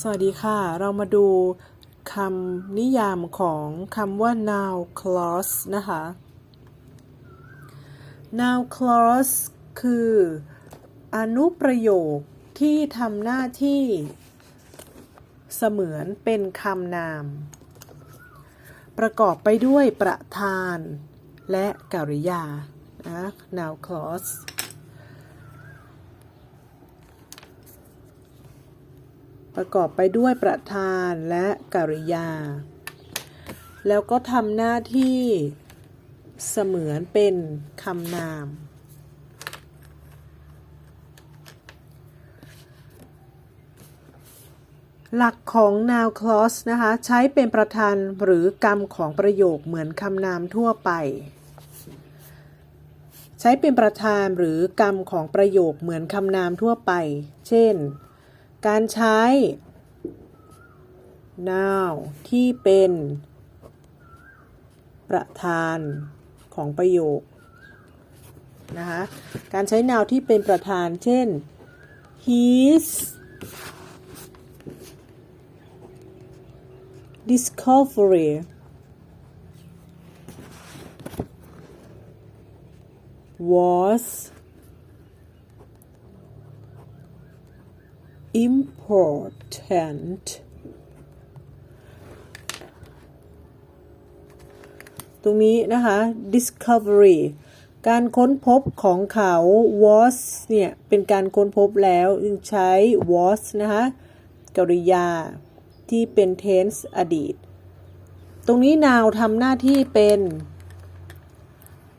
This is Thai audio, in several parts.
สวัสดีค่ะ เรามาดูคำนิยามของคำว่า noun clause นะคะ noun clause คือ อนุประโยคที่ทำหน้าที่เสมือนเป็นคำนาม ประกอบไปด้วยประธาน และกริยานะ noun clause ประกอบไปด้วยประธานและกริยา แล้วก็ทำหน้าที่เสมือนเป็นคำนาม หลักของ noun clause นะคะ ใช้เป็นประธานหรือกรรมของประโยคเหมือนคำนามทั่วไป ใช้เป็นประธานหรือกรรมของประโยคเหมือนคำนามทั่วไป เช่น การใช้ noun ที่เป็น ประธานของประโยคนะคะ การใช้ noun ที่เป็นประธาน เช่น his discovery was important ตรงนี้นะคะ discovery การค้นพบของเขา was เนี่ย เป็นการค้นพบแล้วใช้ was นะคะกริยาที่เป็น tense อดีต ตรงนี้ now ทำหน้าที่เป็น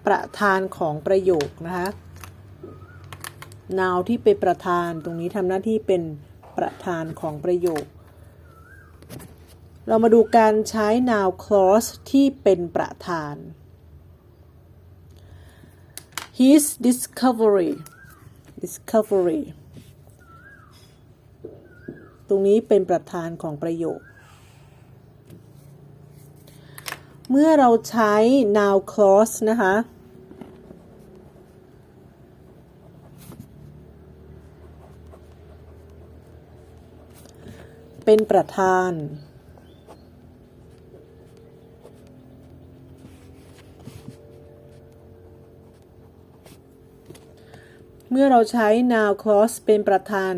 ประธานของประโยคนะคะ now ที่เป็นประธานตรงนี้ทำหน้าที่เป็น ประธานของประโยค เรามาดูการใช้ now clause ที่เป็นประธาน his discovery discovery ตรงนี้เป็นประธานของประโยค เมื่อเราใช้ now clause นะคะ เประธาน เมื่อเราใช้ now clause เป็นประธาน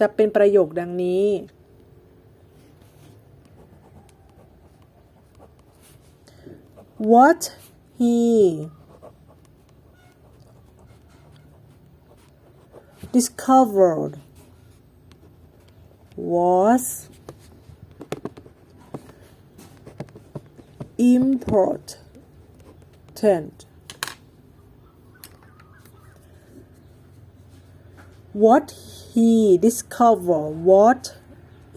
จะเป็นประโยคดังนี้ what he discovered was important. What he discovered, what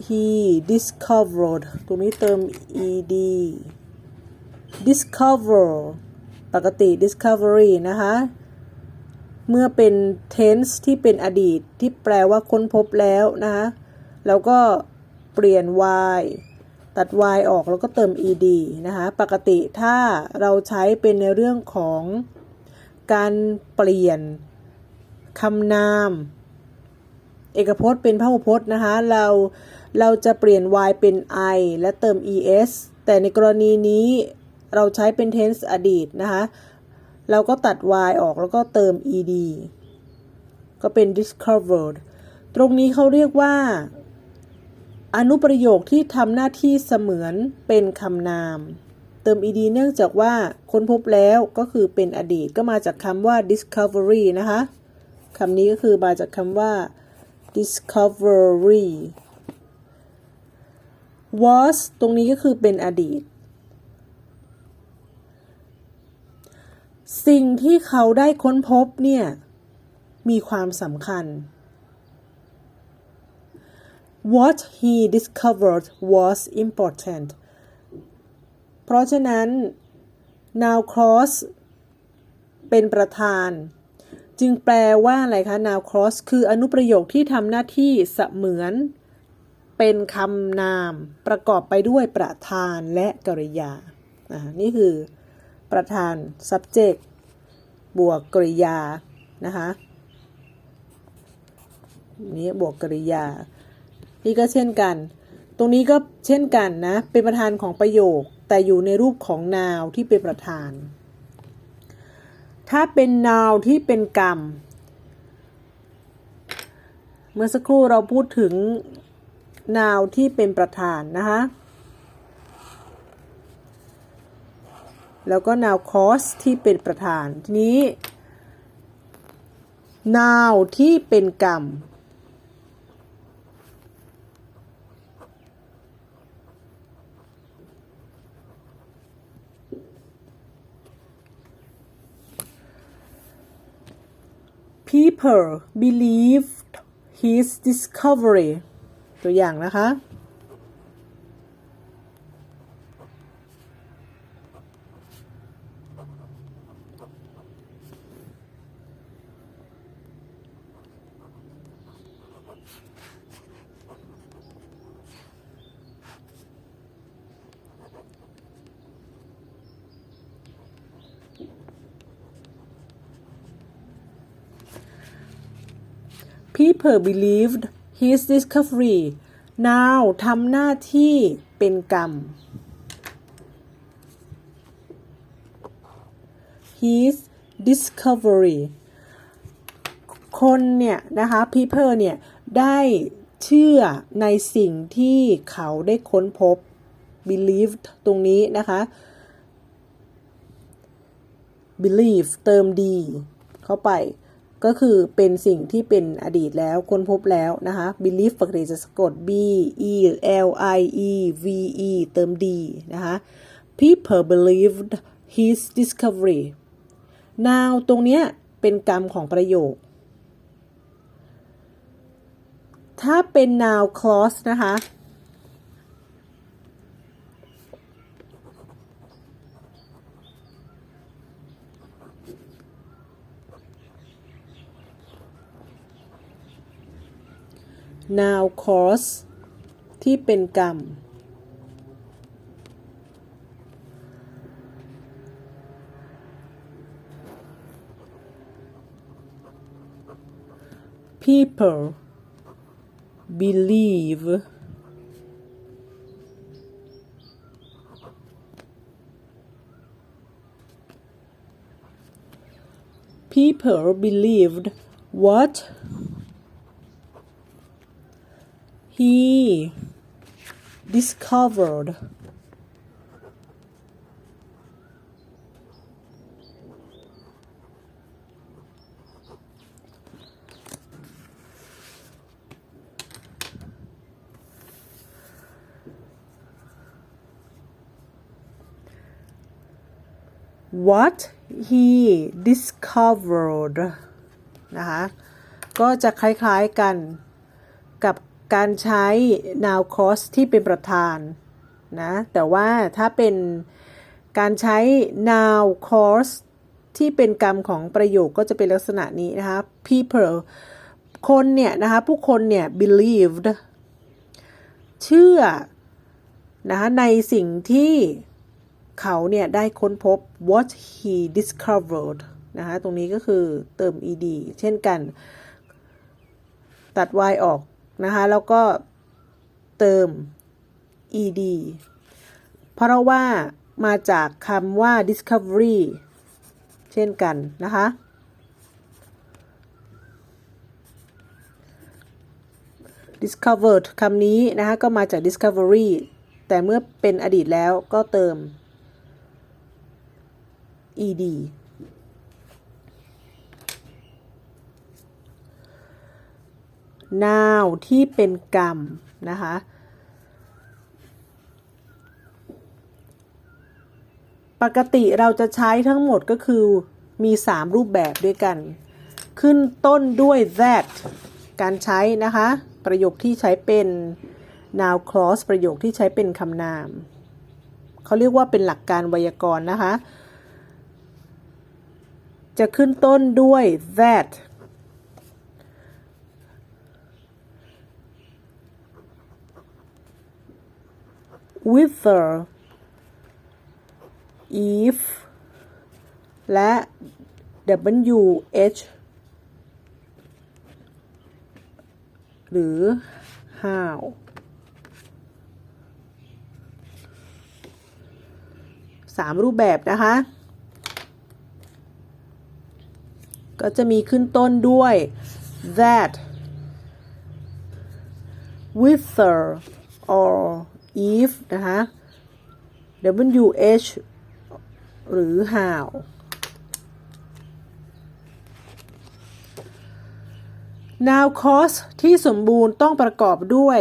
he discovered ตรงนี้เติม ed discover ปกติ discovery นะคะ เมื่อเป็น tense ที่เป็นอดีตที่แปลว่าค้นพบแล้วนะคะ แล้วก็เปลี่ยน y ตัด y ออกแล้วก็เติม ed นะคะ ปกติถ้าเราใช้เป็นในเรื่องของการเปลี่ยนคำนาม เอกพจน์เป็นพหูพจน์นะคะ เราเราจะเปลี่ยน y เป็น i และเติม es แต่ในกรณีนี้เราใช้เป็น tense อดีตนะคะ เราก็ตัด y ออกแล้วก็เติม ed ก็เป็น discovered ตรงนี้เขาเรียกว่า อนุประโยคที่ทำหน้าที่เสมือนเป็นคำนาม เติม ed เนื่องจากว่าค้นพบแล้วก็คือเป็นอดีตก็มาจากคำว่า discovery นะคะคำนี้ก็คือมาจากคำว่า discovery was ตรงนี้ก็คือเป็นอดีต สิ่งที่เขาได้ค้นพบเนี่ย มีความสำคัญ what he discovered was important เพราะฉะนั้น now clause เป็นประธาน จึงแปลว่าอะไรคะ now clause คืออนุประโยคที่ทำหน้าที่เสมือน เป็นคำนาม ประกอบไปด้วยประธานและกริยาอ่านี่คือประธาน subject บวกกริยา นะคะนี้บวกกริยา นี่ก็เช่นกัน ตรงนี้ก็เช่นกันนะ เป็นประธานของประโยค แต่อยู่ในรูปของ noun ที่เป็นประธาน ถ้าเป็น noun ที่เป็นกรรม เมื่อสักครู่เราพูดถึง noun ที่เป็นประธานนะคะแล้วก็ noun cause ที่เป็นประธานทีนี้ noun ที่เป็นกรรม people believed his discovery ตัวอย่างนะคะ people believed his discovery now ทำหน้าที่เป็นกรรม his discovery คนเนี่ยนะคะ people เนี่ยได้เชื่อในสิ่งที่เขาได้ค้นพบ believed ตรงนี้นะคะ believe เติมดีเข้าไป ก็คือเป็นสิ่งที่เป็นอดีตแล้วค้นพบแล้วนะคะ believe ปกติจะสะกด b e l i e v e เติมดีนะคะ people believed his discovery now ตรงเนี้ยเป็นกรรมของประโยค ถ้าเป็น now clause นะคะ now cause ที่เป็นกรรม people believe people believed what he discovered what he discovered นะคะ ก็จะคล้ายๆกันกับ การใช้ now cause ที่เป็นประธานนะแต่ว่าถ้าเป็นการใช้ now cause ที่เป็นกรรมของประโยคก็จะเป็นลักษณะนี้นะคะ people คนเนี่ยนะคะผู้คนเนี่ย believed เชื่อนะคะในสิ่งที่เขาเนี่ยได้ค้นพบ what he discovered นะคะตรงนี้ก็คือเติม ed เช่นกัน ตัด y ออก นะคะ แล้วก็เติม ed เพราะว่ามาจากคำว่า discovery เช่นกันนะคะ discovered คำนี้นะคะก็มาจาก discovery แต่เมื่อเป็นอดีตแล้วก็เติม ed now ที่เป็นกรรมนะคะปกติเราจะใช้ทั้งหมดก็คือมี 3 รูปแบบด้วยกัน ขึ้นต้นด้วย that การใช้นะคะ ประโยคที่ใช้เป็น now clause ประโยคที่ใช้เป็นคำนาม เขาเรียกว่าเป็นหลักการไวยากรณ์นะคะ จะขึ้นต้นด้วย that whether if และ wh หรือ how สามรูปแบบนะคะ ก็จะมีขึ้นต้นด้วย that whether or if นะคะ wh หรือ how now cause ที่สมบูรณ์ต้องประกอบด้วย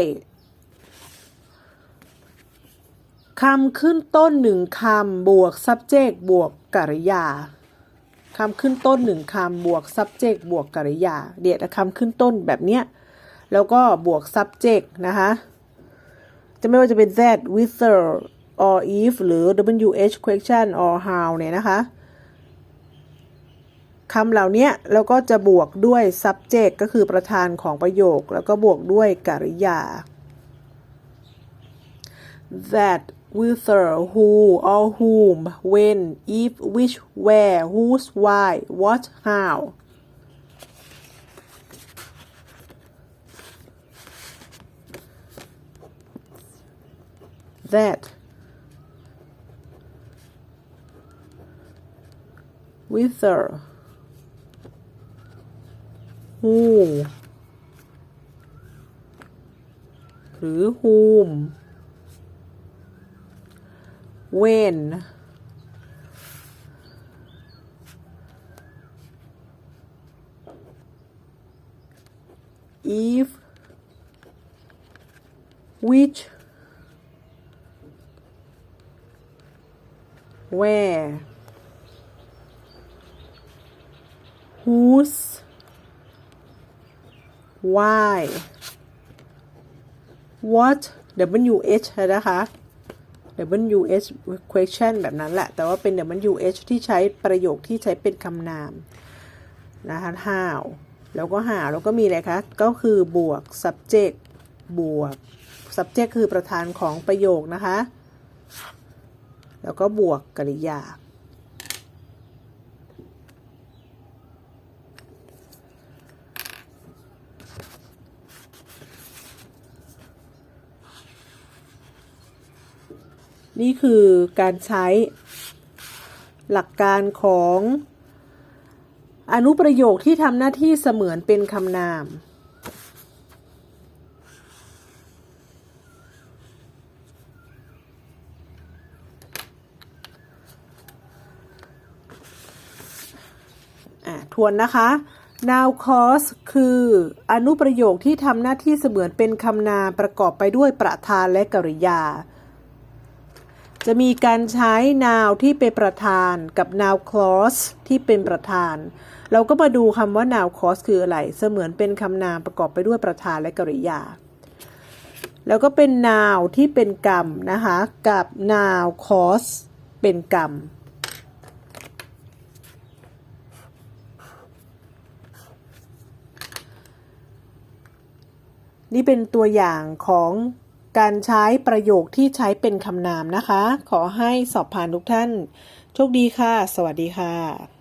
คำขึ้นต้นหนึ่งคำบวก subject บวกกริยาคำขึ้นต้นหนึ่งคำบวก subject บวกกริยา เดี๋ยวคำขึ้นต้นแบบเนี้ย แล้วก็บวก subject นะคะ จะไม่ว่าจะเป็น that whether or if หรือ wh question or how เนี่ยนะคะคำเหล่านี้แล้วก็จะบวกด้วย subject ก็คือประธานของประโยค แล้วก็บวกด้วยกริยา that whether who or whom when if which where whose why what how that whether who หรือ whom when if which where whose why what wh นะคะ WH question แบบนั้นแหละ แต่ว่าเป็น WH ที่ใช้ประโยคที่ใช้เป็นคำนาม นะคะ how แล้วก็ how แล้วก็มีอะไรคะ ก็คือบวก subject บวก subject คือประธานของประโยคนะคะ แล้วก็บวกกริยา นี่คือการใช้หลักการของอนุประโยคที่ทำหน้าที่เสมือนเป็นคำนาม วนนะคะ now clause คืออนุประโยคที่ทำหน้าที่เสมือนเป็นคำนามประกอบไปด้วยประธานและกริยา จะมีการใช้ now ที่เป็นประธานกับ now clause ที่เป็นประธาน เราก็มาดูคำว่า now clause คืออะไร เสมือนเป็นคำนามประกอบไปด้วยประธานและกริยา แล้วก็เป็น now ที่เป็นกรรมนะคะ กับ now clause เป็นกรรม นี่เป็นตัวอย่างของการใช้ประโยคที่ใช้เป็นคำนามนะคะ ขอให้สอบผ่านทุกท่าน โชคดีค่ะ สวัสดีค่ะ